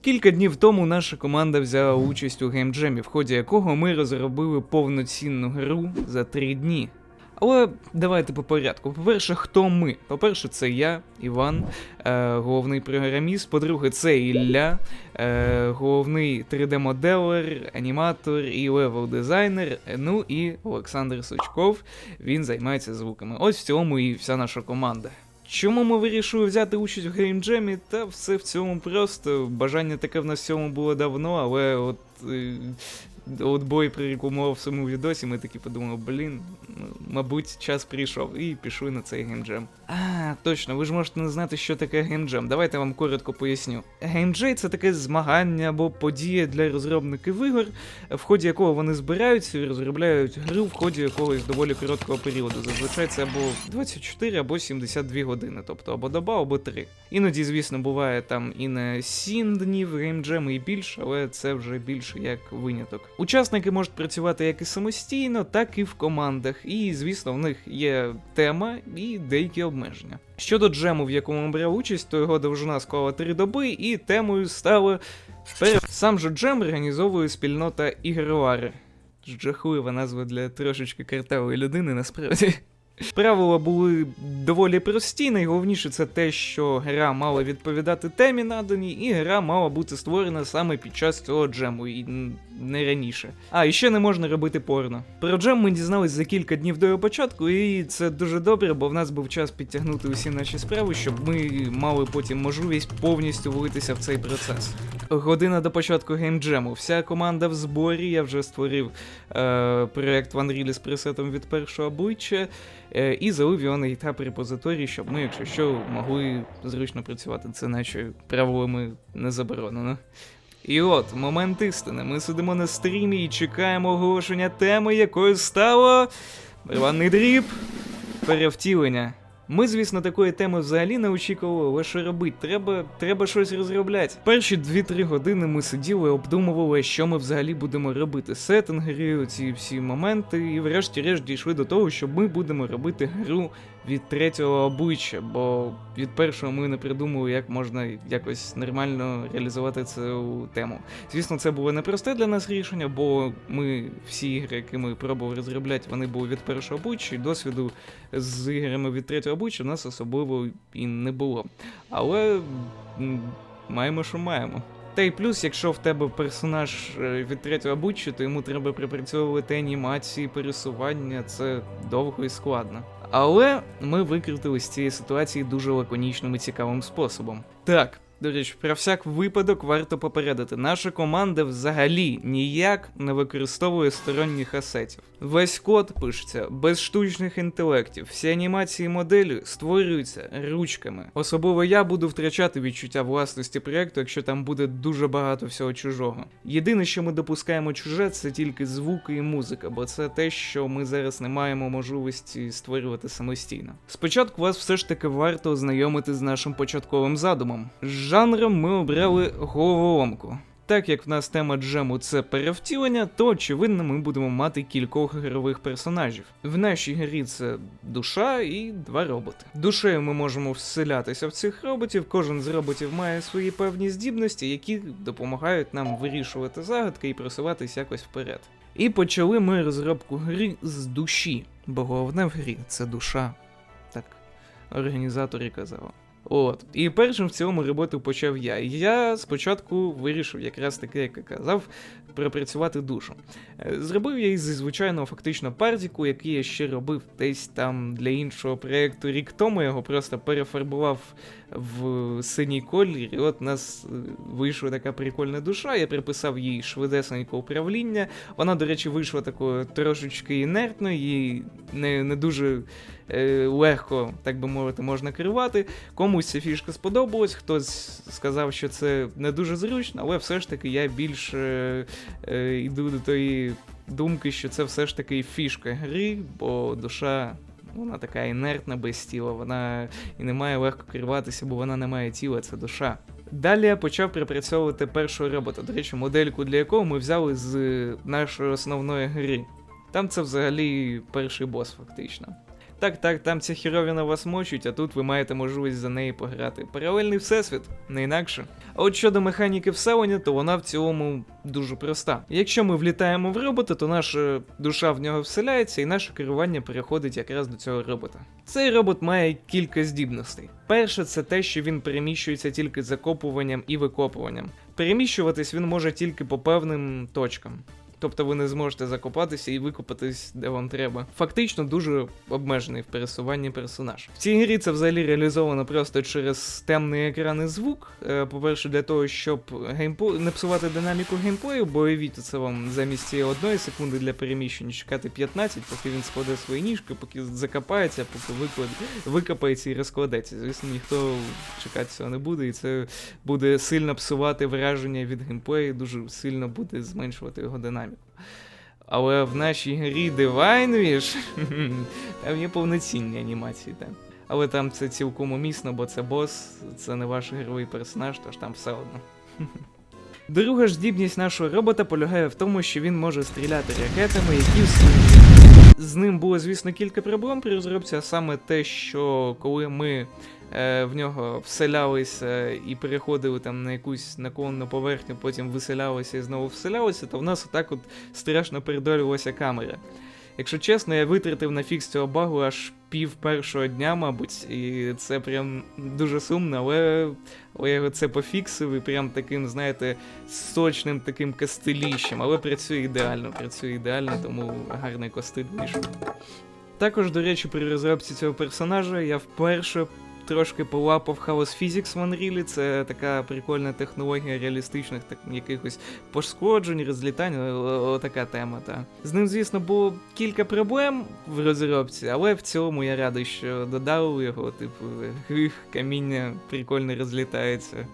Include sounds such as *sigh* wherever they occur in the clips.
Кілька днів тому наша команда взяла участь у геймджемі, в ході якого ми розробили повноцінну гру за три дні. Але давайте по порядку. По-перше, хто ми? По-перше, це я, Іван, е, головний програміст. По-друге, це Ілля, е, головний 3D-моделер, аніматор і левел-дизайнер. Ну і Олександр Сучков. Він займається звуками. Ось в цьому і вся наша команда. Чому ми вирішили взяти участь в геймджемі? Та все в цьому просто. Бажання таке в нас всьому було давно, але от. Е, От бой прорекламував в своєму відосі, ми такі подумали, блін, мабуть, час прийшов, і пішли на цей геймджем. А, точно, ви ж можете не знати, що таке геймджем. Давайте я вам коротко поясню. Геймджей це таке змагання або подія для розробників ігор, в ході якого вони збираються і розробляють гру в ході якогось доволі короткого періоду. Зазвичай це або 24, або 72 години, тобто або доба, або 3. Іноді, звісно, буває там і на 7 днів геймджеми і більше, але це вже більше як виняток. Учасники можуть працювати як і самостійно, так і в командах, і, звісно, в них є тема і деякі обмеження. Щодо джему, в якому брав участь, то його довжина склала три доби, і темою стало Сам же джем організовує спільнота ігровари. Жахлива назва для трошечки картавої людини, насправді. Правила були доволі прості. Найголовніше це те, що гра мала відповідати темі наданій, і гра мала бути створена саме під час цього джему, і не раніше. А, і ще не можна робити порно. Про джем ми дізнались за кілька днів до його початку, і це дуже добре, бо в нас був час підтягнути усі наші справи, щоб ми мали потім можливість повністю влитися в цей процес. Година до початку геймджему. Вся команда в зборі. Я вже створив е, проект в Unreal з пресетом від першого обличчя е, і залив його на GitHub репозиторій, щоб ми, якщо що, могли зручно працювати. Це наче правилами не заборонено. І от, момент істини. Ми сидимо на стрімі і чекаємо оголошення теми, якою стало. Барабанний дріб. Перевтілення. Ми, звісно, такої теми взагалі не очікували, але що робити? Треба, треба щось розробляти. Перші 2-3 години ми сиділи, обдумували, що ми взагалі будемо робити. Сеттинги, ці всі моменти, і врешті-решт дійшли до того, що ми будемо робити гру від третього обличчя, бо від першого ми не придумали, як можна якось нормально реалізувати цю тему. Звісно, це було непросте для нас рішення, бо ми всі ігри, які ми пробували розробляти, вони були від першого обличчя, і досвіду з іграми від третього обличчя в нас особливо і не було. Але маємо, що маємо. Та й плюс, якщо в тебе персонаж е, від третього обличчя, то йому треба припрацьовувати анімації, пересування, це довго і складно. Але ми викрутили з цієї ситуації дуже лаконічним і цікавим способом. Так, до речі, про всяк випадок варто попередити, наша команда взагалі ніяк не використовує сторонніх асетів. Весь код пишеться без штучних інтелектів, всі анімації моделі створюються ручками. Особливо я буду втрачати відчуття власності проєкту, якщо там буде дуже багато всього чужого. Єдине, що ми допускаємо чуже, це тільки звуки і музика, бо це те, що ми зараз не маємо можливості створювати самостійно. Спочатку вас все ж таки варто ознайомити з нашим початковим задумом. Жанром ми обрали головоломку. Так як в нас тема джему це перевтілення, то очевидно ми будемо мати кількох ігрових персонажів. В нашій грі це душа і два роботи. Душею ми можемо вселятися в цих роботів. Кожен з роботів має свої певні здібності, які допомагають нам вирішувати загадки і просуватись якось вперед. І почали ми розробку гри з душі, бо головне в грі це душа. Так, організатор і казав. От. І першим в цілому роботу почав я. Я спочатку вирішив, якраз таки, як і казав, пропрацювати душу. Е, Зробив я зі звичайного фактично партіку, який я ще робив десь там для іншого проєкту рік тому. Я його просто перефарбував в синій колір. І от у нас е, вийшла така прикольна душа. Я приписав їй швидесеньке управління. Вона, до речі, вийшла такою трошечки інертною, їй не, не дуже легко, так би мовити, можна керувати. Комусь ця фішка сподобалась, хтось сказав, що це не дуже зручно, але все ж таки я більш е, е, йду до тої думки, що це все ж таки фішка гри, бо душа. Вона така інертна без тіла, вона і не має легко керуватися, бо вона не має тіла, це душа. Далі я почав припрацьовувати першого робота, до речі, модельку для якого ми взяли з нашої основної гри. Там це взагалі перший бос, фактично. Так, так, там ця хіровіна вас мочить, а тут ви маєте можливість за неї пограти. Паралельний всесвіт, не інакше. А от щодо механіки вселення, то вона в цілому дуже проста. Якщо ми влітаємо в робота, то наша душа в нього вселяється, і наше керування переходить якраз до цього робота. Цей робот має кілька здібностей. Перше, це те, що він переміщується тільки закопуванням і викопуванням. Переміщуватись він може тільки по певним точкам. Тобто ви не зможете закопатися і викопатись, де вам треба. Фактично дуже обмежений в пересуванні персонаж. В цій грі це взагалі реалізовано просто через темний екран і звук. Е, По-перше, для того, щоб геймплей не псувати динаміку геймплею, бо уявіть, це вам замість цієї одної секунди для переміщення чекати 15, поки він складе свої ніжки, поки закопається, поки виклад... викопається і розкладеться. Звісно, ніхто чекати цього не буде, і це буде сильно псувати враження від геймплею, дуже сильно буде зменшувати його динаміку. Але в нашій грі Divine Wish *laughs* там є повноцінні анімації, так. Але там це цілком умісно, бо це бос, це не ваш ігровий персонаж, тож там все одно. *laughs* Друга ж здібність нашого робота полягає в тому, що він може стріляти ракетами, які з ним було, звісно, кілька проблем при розробці, а саме те, що коли ми в нього вселялися і переходили там на якусь наклонну поверхню, потім виселялися і знову вселялися, то в нас отак от страшно передолювалася камера. Якщо чесно, я витратив на фікс цього багу аж пів першого дня, мабуть, і це прям дуже сумно, але, але я це пофіксив і прям таким, знаєте, сочним таким костиліщем, але працює ідеально, працює ідеально, тому гарний костиль вийшов. Також, до речі, при розробці цього персонажа я вперше трошки полапав House Physics в Unreal. Це така прикольна технологія реалістичних так, якихось пошкоджень, розлітань, Отака тема. Та. З ним, звісно, було кілька проблем в розробці, але в цілому я радий, що додали його, типу, гих, каміння прикольно розлітається.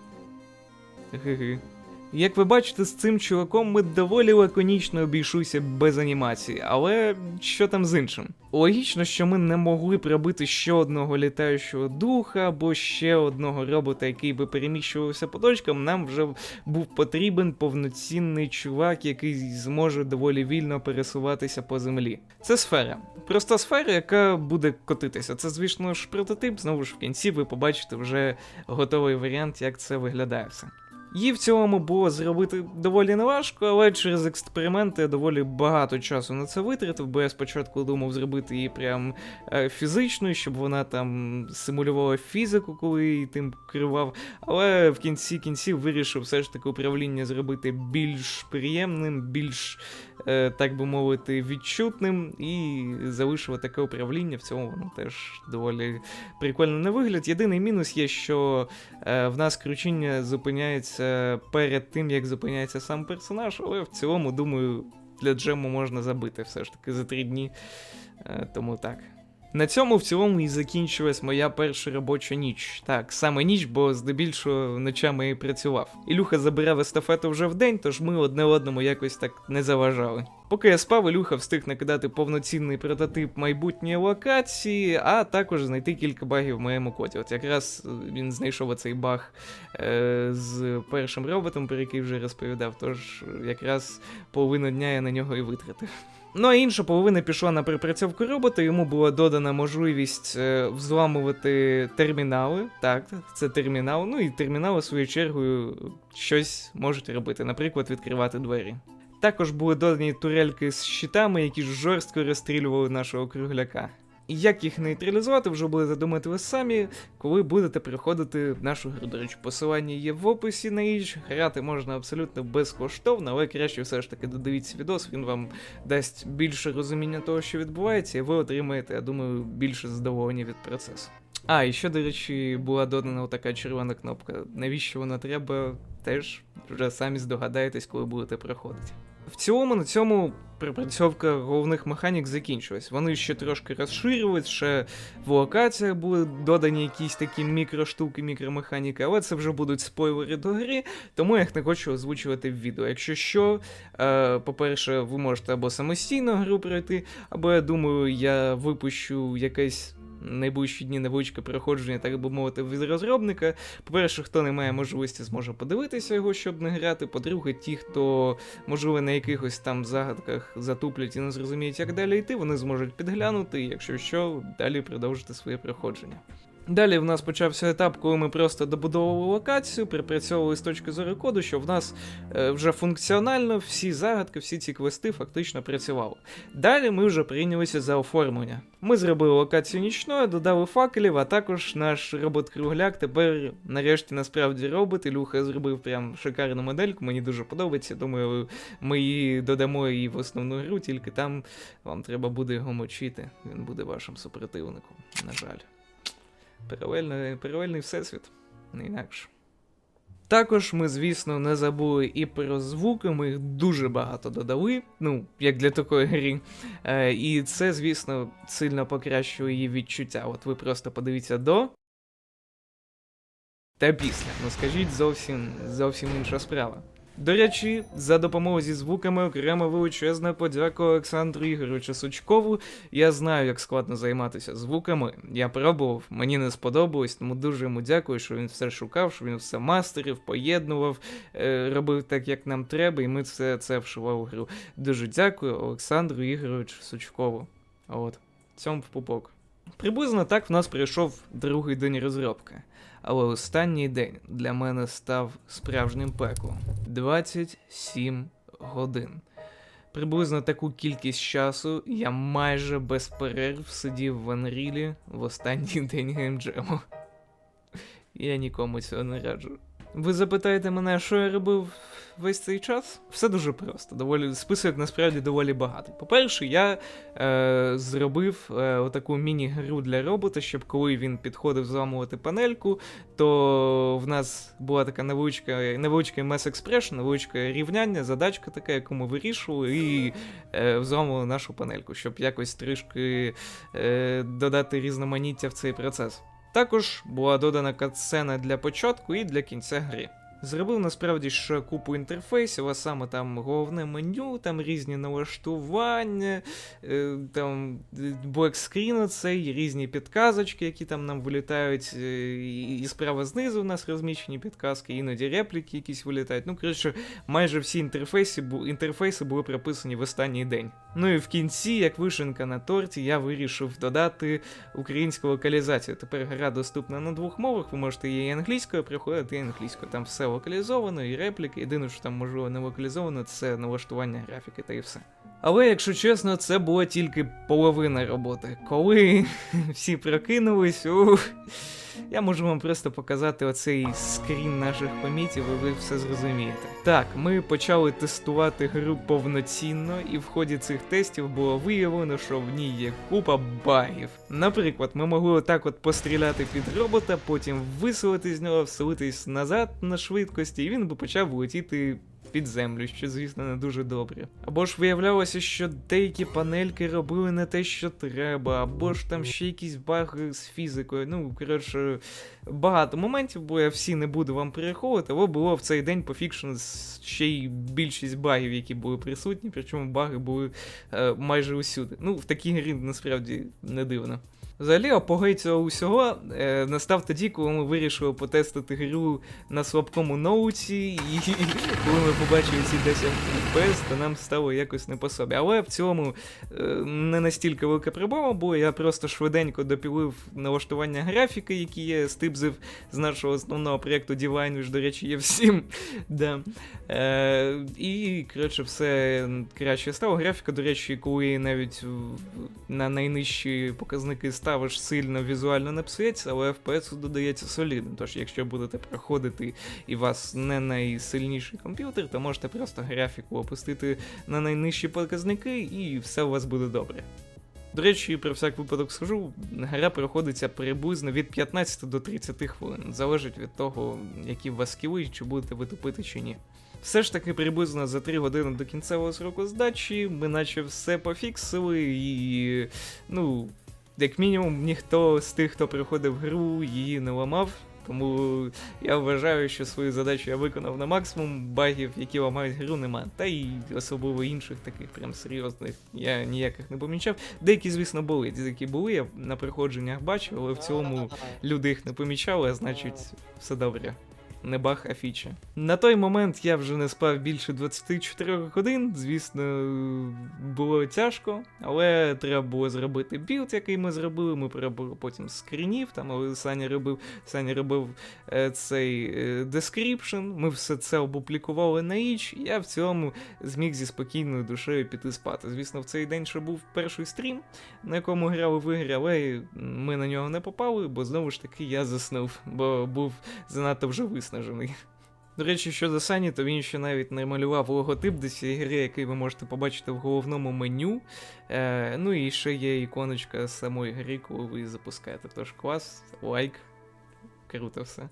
Ги-ги. Як ви бачите, з цим чуваком ми доволі лаконічно обійшуся без анімації, але що там з іншим? Логічно, що ми не могли пробити ще одного літаючого духа або ще одного робота, який би переміщувався по точкам. Нам вже був потрібен повноцінний чувак, який зможе доволі вільно пересуватися по землі. Це сфера. Проста сфера, яка буде котитися. Це, звісно ж, прототип. Знову ж в кінці ви побачите вже готовий варіант, як це виглядає все. Її в цілому було зробити доволі неважко, але через експерименти я доволі багато часу на це витратив, бо я спочатку думав зробити її прям е, фізичною, щоб вона там симулювала фізику, коли її тим керував. Але в кінці кінців вирішив все ж таки управління зробити більш приємним, більш, е, так би мовити, відчутним, і залишив таке управління. В цьому воно теж доволі прикольно на вигляд. Єдиний мінус є, що е, в нас кручіння зупиняється перед тим, як зупиняється сам персонаж, але в цілому, думаю, для джему можна забити все ж таки за три дні. Е, тому так. На цьому в цілому і закінчилась моя перша робоча ніч. Так, саме ніч, бо здебільшого ночами і працював. Ілюха забирав естафету вже вдень, тож ми одне одному якось так не заважали. Поки я спав, Ілюха встиг накидати повноцінний прототип майбутньої локації, а також знайти кілька багів в моєму коді. От якраз е, він знайшов оцей баг е, з першим роботом, про який вже розповідав, тож якраз половину дня я на нього і витратив. Ну а інша половина пішла на припрацьовку робота, йому була додана можливість е, взламувати термінали. Так, це термінал. Ну і термінали, свою чергу, щось можуть робити, наприклад, відкривати двері. Також були додані турельки з щитами, які жорстко розстрілювали нашого кругляка. Як їх нейтралізувати, вже будете думати ви самі, коли будете приходити в нашу гру. До речі, посилання є в описі на річ. Грати можна абсолютно безкоштовно, але краще все ж таки додивіться відос, він вам дасть більше розуміння того, що відбувається, і ви отримаєте, я думаю, більше задоволення від процесу. А, і ще, до речі, була додана така червона кнопка. Навіщо вона треба, теж вже самі здогадаєтесь, коли будете проходити. В цілому на цьому припрацьовка головних механік закінчилась. Вони ще трошки розширювались, ще в локаціях були додані якісь такі мікроштуки, мікромеханіки, але це вже будуть спойлери до гри, тому я їх не хочу озвучувати в відео. Якщо що, е, по-перше, ви можете або самостійно гру пройти, або я думаю, я випущу якесь найближчі дні невеличке проходження, так би мовити, від розробника. По-перше, хто не має можливості, зможе подивитися його, щоб не грати. По-друге, ті, хто, можливо, на якихось там загадках затуплять і не зрозуміють, як далі йти, вони зможуть підглянути, якщо що, далі продовжити своє проходження. Далі в нас почався етап, коли ми просто добудовували локацію, припрацьовували з точки зору коду, що в нас е, вже функціонально всі загадки, всі ці квести фактично працювали. Далі ми вже прийнялися за оформлення. Ми зробили локацію нічною, додали факелів, а також наш робот-кругляк тепер нарешті насправді робить. Ілюха зробив прям шикарну модельку, мені дуже подобається. Думаю, ми її додамо і в основну гру, тільки там вам треба буде його мочити. Він буде вашим супротивником, на жаль. Паралельний, паралельний всесвіт, не інакше. Також ми, звісно, не забули і про звуки, ми їх дуже багато додали, ну, як для такої гри. Е, і це, звісно, сильно покращує її відчуття. От ви просто подивіться до. Та після. Ну скажіть, зовсім, зовсім інша справа. До речі, за допомогою зі звуками окремо величезна подяка Олександру Ігоровичу Сучкову. Я знаю, як складно займатися звуками. Я пробував, мені не сподобалось, тому дуже йому дякую, що він все шукав, що він все мастерив, поєднував, е, робив так, як нам треба, і ми все це вшивали в гру. Дуже дякую Олександру Ігоровичу Сучкову. От, цьому в пупок. Приблизно так в нас пройшов другий день розробки. Але останній день для мене став справжнім пеклом 27 годин. Приблизно таку кількість часу я майже без перерв сидів в Анрілі в останній *laughs* день геймджему. Я нікому цього не раджу. Ви запитаєте мене, що я робив весь цей час? Все дуже просто. Доволі список насправді доволі багатий. По-перше, я е, зробив е, отаку міні-гру для робота, щоб коли він підходив зламувати панельку, то в нас була така невеличка, невеличкий Mass Expression, невеличке рівняння, задачка така, яку ми вирішували, і е, взламували нашу панельку, щоб якось трішки е, додати різноманіття в цей процес. Також була додана катсцена для початку і для кінця гри. Зробив насправді ще купу інтерфейсів, а саме там головне меню, там різні налаштування, е, там блекскрін цей, різні підказочки, які там нам вилітають, е, і справа знизу у нас розміщені підказки, іноді репліки якісь вилітають. Ну, коротше, майже всі інтерфейси, інтерфейси були прописані в останній день. Ну і в кінці, як вишенка на торті, я вирішив додати українську локалізацію. Тепер гра доступна на двох мовах, ви можете її англійською приходити, англійською. Там все локалізовано, і репліки. Єдине, що там можливо не локалізовано, це налаштування графіки та і все. Але, якщо чесно, це була тільки половина роботи. Коли *laughs* всі прокинулись, ух, я можу вам просто показати оцей скрін наших помітів, і ви все зрозумієте. Так, ми почали тестувати гру повноцінно, і в ході цих тестів було виявлено, що в ній є купа багів. Наприклад, ми могли отак от постріляти під робота, потім виселити з нього, вселитись назад на швидкості, і він би почав летіти під землю, що, звісно, не дуже добре. Або ж виявлялося, що деякі панельки робили не те, що треба, або ж там ще якісь баги з фізикою. Ну, коротше, багато моментів, бо я всі не буду вам перераховувати, але було в цей день пофікшено ще й більшість багів, які були присутні, причому баги були е, майже усюди. Ну, в такій грі насправді не дивно. Взагалі, апогей цього усього е, настав тоді, коли ми вирішили потестити гру на слабкому ноуті, і коли ми побачили ці 10 FPS, то нам стало якось не по собі. Але в цілому е, не настільки велика проблема була, я просто швиденько допілив налаштування графіки, які я стипзив з нашого основного проєкту Divine, ж, до речі, є всім. *laughs* да. е, і, коротше, все краще стало. Графіка, до речі, коли навіть на найнижчі показники ставиш сильно візуально не псується, але FPS додається солідно. Тож, якщо будете проходити і у вас не найсильніший комп'ютер, то можете просто графіку опустити на найнижчі показники, і все у вас буде добре. До речі, про всяк випадок скажу, гра проходиться приблизно від 15 до 30 хвилин. Залежить від того, які у вас скіли, чи будете ви тупити чи ні. Все ж таки, приблизно за 3 години до кінцевого сроку здачі, ми наче все пофіксили, і ну, як мінімум, ніхто з тих, хто приходив в гру, її не ламав. Тому я вважаю, що свою задачу я виконав на максимум. Багів, які ламають гру, нема. Та й особливо інших таких прям серйозних я ніяких не помічав. Деякі, звісно, були. Деякі були, я на приходженнях бачив, але в цілому люди їх не помічали, а значить, все добре. Не баг, а фіча. На той момент я вже не спав більше 24 годин. Звісно, було тяжко, але треба було зробити білд, який ми зробили. Ми перебули потім скрінів, там але Саня робив, Саня робив е, цей е, description, Ми все це опублікували на іч. і Я в цілому зміг зі спокійною душею піти спати. Звісно, в цей день ще був перший стрім, на якому грали в ігри, але ми на нього не попали, бо знову ж таки я заснув, бо був занадто вже виснажений. До речі, щодо Сані, то він ще навіть не малював логотип до цієї гри, який ви можете побачити в головному меню. Е, ну і ще є іконочка самої гри, коли ви її запускаєте. Тож клас, лайк, круто все.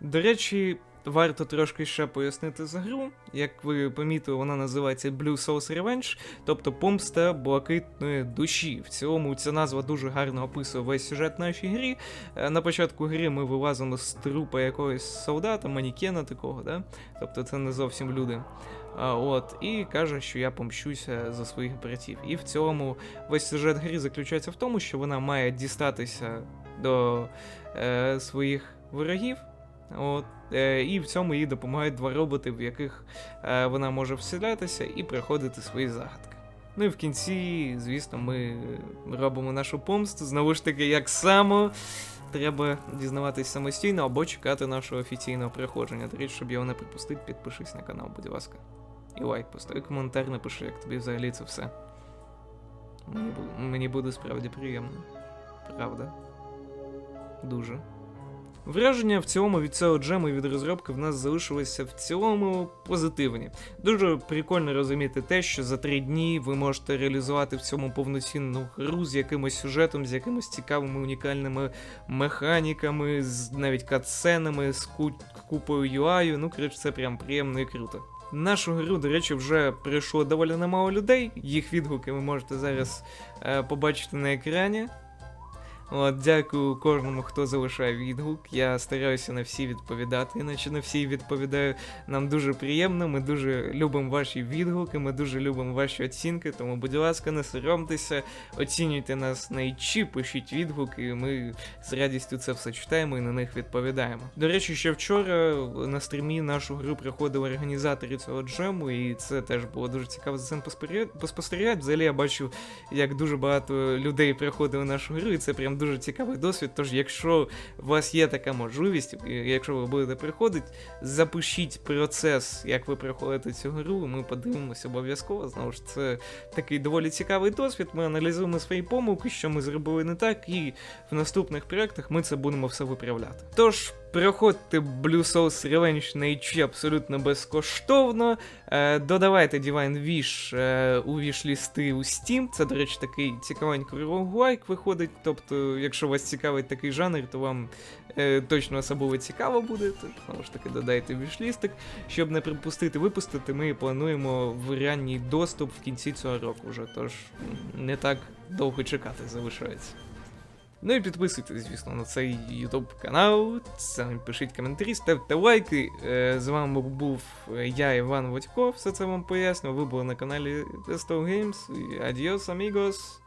До речі, варто трошки ще пояснити за гру. Як ви помітили, вона називається Blue Souls Revenge, тобто помста блакитної душі. В цілому ця назва дуже гарно описує весь сюжет нашій грі. Е, На початку гри ми вилазимо з трупа якогось солдата, манікена такого, да? тобто це не зовсім люди. От, і каже, що я помщуся за своїх братів. І в цілому весь сюжет гри заключається в тому, що вона має дістатися до е, своїх ворогів. От, і в цьому їй допомагають два роботи, в яких е, вона може вселятися і проходити свої загадки. Ну і в кінці, звісно, ми робимо нашу помсту. Знову ж таки, як само, треба дізнаватись самостійно або чекати нашого офіційного приходження. До речі, щоб його не пропустити, підпишись на канал, будь ласка. І лайк постав, і коментар напиши, як тобі взагалі це все. Мені буде справді приємно. Правда. Дуже. Враження в цілому від цього джему і від розробки в нас залишилися в цілому позитивні. Дуже прикольно розуміти те, що за три дні ви можете реалізувати в цьому повноцінну гру з якимось сюжетом, з якимись цікавими унікальними механіками, з навіть катсценами, з купою UI. Ну, коротше, це прям приємно і круто. Нашу гру, до речі, вже прийшло доволі немало людей. Їх відгуки ви можете зараз е, побачити на екрані. От, дякую кожному, хто залишає відгук. Я стараюся на всі відповідати, іначе на всі відповідаю. Нам дуже приємно. Ми дуже любимо ваші відгуки, ми дуже любимо ваші оцінки. Тому, будь ласка, не соромтеся, оцінюйте нас на ічі, пишіть відгуки. Ми з радістю це все читаємо і на них відповідаємо. До речі, ще вчора на стрімі нашу гру приходили організатори цього джему, і це теж було дуже цікаво за цим поспостерігати. Взагалі я бачив, як дуже багато людей приходили на нашу гру, і це прям дуже цікавий досвід. Тож, якщо у вас є така можливість, якщо ви будете приходити, запишіть процес, як ви приходите цю гру. Ми подивимося обов'язково. Знову ж це такий доволі цікавий досвід. Ми аналізуємо свої помилки, що ми зробили не так, і в наступних проєктах ми це будемо все виправляти. Тож. Переходьте Blue Souls Revenge на HP абсолютно безкоштовно. Е, додавайте Divine Wish е, у віш-лісти у Steam. Це, до речі, такий цікавенький роуглайк виходить. Тобто, якщо вас цікавить такий жанр, то вам е, точно особливо цікаво буде. Знову ж таки, додайте віш-лістик. Щоб не припустити випустити, ми плануємо в ранній доступ в кінці цього року вже. Тож не так довго чекати залишається. Ну і підписуйтесь, звісно, на цей YouTube канал. Самі пишіть коментарі, ставте лайки. Е, З вами був е, я, Іван Водько. Все це вам поясню. Ви були на каналі Testo Games. Адіос Adios, amigos.